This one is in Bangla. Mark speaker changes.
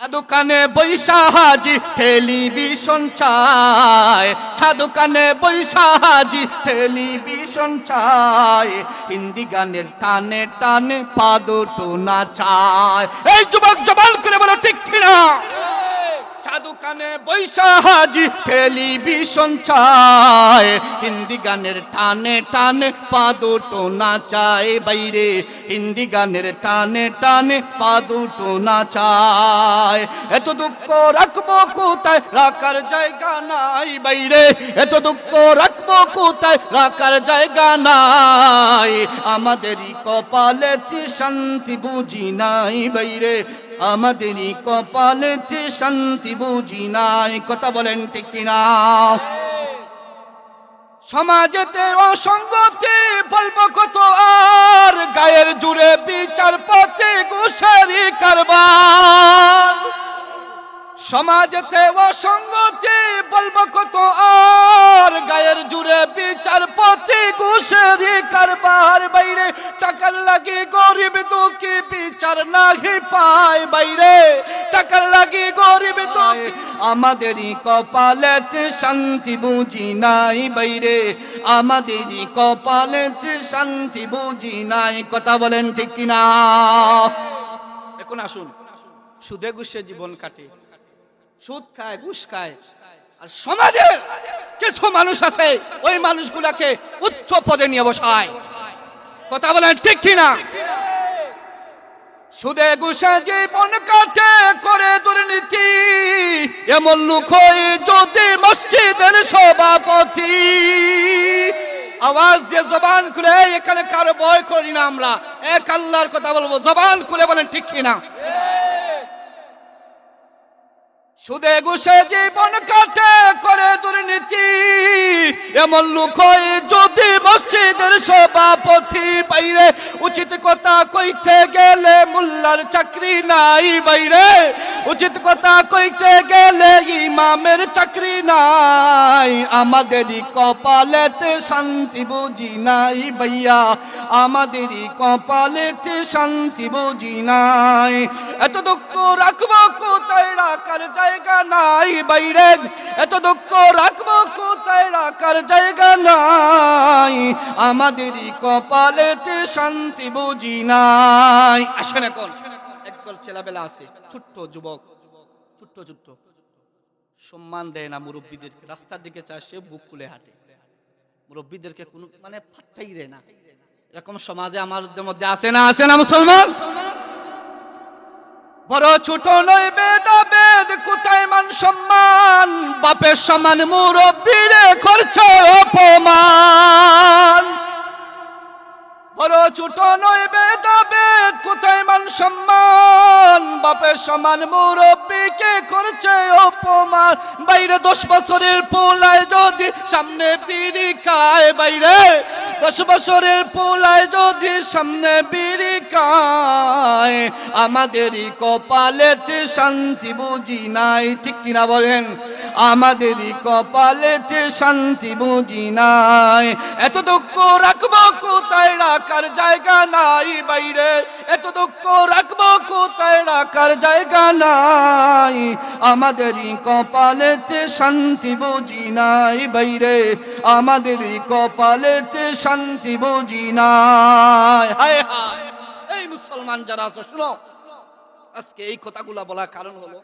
Speaker 1: দোকানে বৈশাহাজি টেলিভিশন চায়। ছা দোকানে বৈশাহাজি টেলিভিশন চায়। হিন্দি গানের টানে টানে পাদ না চায় এই যুবক জবান করে বলো, ঠিক দোকানে বৈশাহাজি টেলিভিশন চায়। হিন্দি গানের টানে টানে পা দুটো না চায় বাইরে। হিন্দি গানের টানে টানে পা দুটো না চায় এত দুঃখ রাখব কোথায়? রাখার জায়গা নাই বাইরে। এত দুঃখ রাখব কোথায়? রাখার জায়গা নাই। আমাদেরই কপালেতে শান্তি বুঝি নাই বাইরে। আমাদেরই কপালেতে শান্তি বুঝি নাই। কথা বলেন ঠিক কিনা? সমাজেতে অসঙ্গতি বলব কত আর, গায়ের জুড়ে বিচার পথে ঘুষারি কারবার। সমাজেতে অসঙ্গতি বলব কত আর, গায়ের জুড়ে বিচার পথে কারবার বাইরে টাকার লাগে গরিব বিচার পায় বাইরে। টাকার লাগে গরিব আমাদেরই কপালেতে শান্তি বুঝি নাই বাইরে। আমাদেরই কপালেতে শান্তি বুঝি নাই। কথা বলেন ঠিক কিনা? এখন আসুন। সুদে ঘুষে জীবন কাটে। সুদ খায়, ঘুষ খায়। আর সমাজের কিছু মানুষ আছে, ওই মানুষগুলাকে উচ্চ পদে নিয়ে বসায়। কথা বলেন ঠিক কিনা? সুদে ঘুষে জীবন কাটে করে দুর্নীতি। এমন লোক যদি মসজিদের সভাপতি। আওয়াজ দিয়ে জবান খুলে, এখানে কারও ভয় করি না আমরা। এক আল্লাহর কথা বলব। জবান খুলে বলেন ঠিক কিনা? সুদে ঘুষে জীবন কাটে করে দুর্নীতি। এমন লোক যদি মসজিদের সভাপতি বাইরে, উচিত কথা কইতে গেলে মোল্লার চাকরি নাই বাইরে। উচিত কথা কইতে গেলে ইমামের চাকরি নাই। আমাদেরই কপালেতে শান্তি বুঝি নাই ভাইয়া। আমাদেরই কপালেতে শান্তি বুঝি নাই। এত দুঃখ রাখব কোথায়? রাখার জায়গা নাই বাইরে। এত দুঃখ রাখব কোথায়? রাখার জায়গা নাই। আমাদেরই কপালেতে শান্তি বুঝি নাই। আসেন এখন। একদল ছেলেবেলা আছে, ছোট্ট যুবক। ছোট্ট ছোট্ট। সম্মান দেয় না মুরব্বীদেরকে। রাস্তার দিকে চায় সে বুক খুলে হাঁটে। মুরব্বীদেরকে কোনো মানে ফাত্তাই দেয় না। এরকম সমাজে আমাদের মধ্যে আসে না আসে না মুসলমান? বড় ছোট নয়, বেদ সম্মান, বাপের সমান মুরব্বীরে করছে অপমান। বড় ছোট নয় বেদ বেদ কোথায় মান সম্মান? বাপের সমান মুরব্বীকে করছে অপমান। বাইরে দশ বছরের পোলায় যদি সামনে বিড়ি খায়, বাইরে দশ বছরের পোলায় যদি সামনে বিড়ি আমাদেরই কপালেতে শান্তি বুঝি নাই ঠিক কিনা বলেন? আমাদেরই কপালেতে শান্তি বুঝি নাই। এত দুঃখ রাখব কোথায় রাখার জায়গা নাই বাইরে। এত দুঃখ রাখব কোথায় রাখার জায়গা নাই। আমাদেরই কপালেতে শান্তি বুঝি নাই বাইরে। আমাদেরই কপালেতে শান্তি বুঝি নাই। হায় হায়। এই মুসলমান যারা আছো, শুনো। আজকে এই কথাগুলা বলার কারণ হলো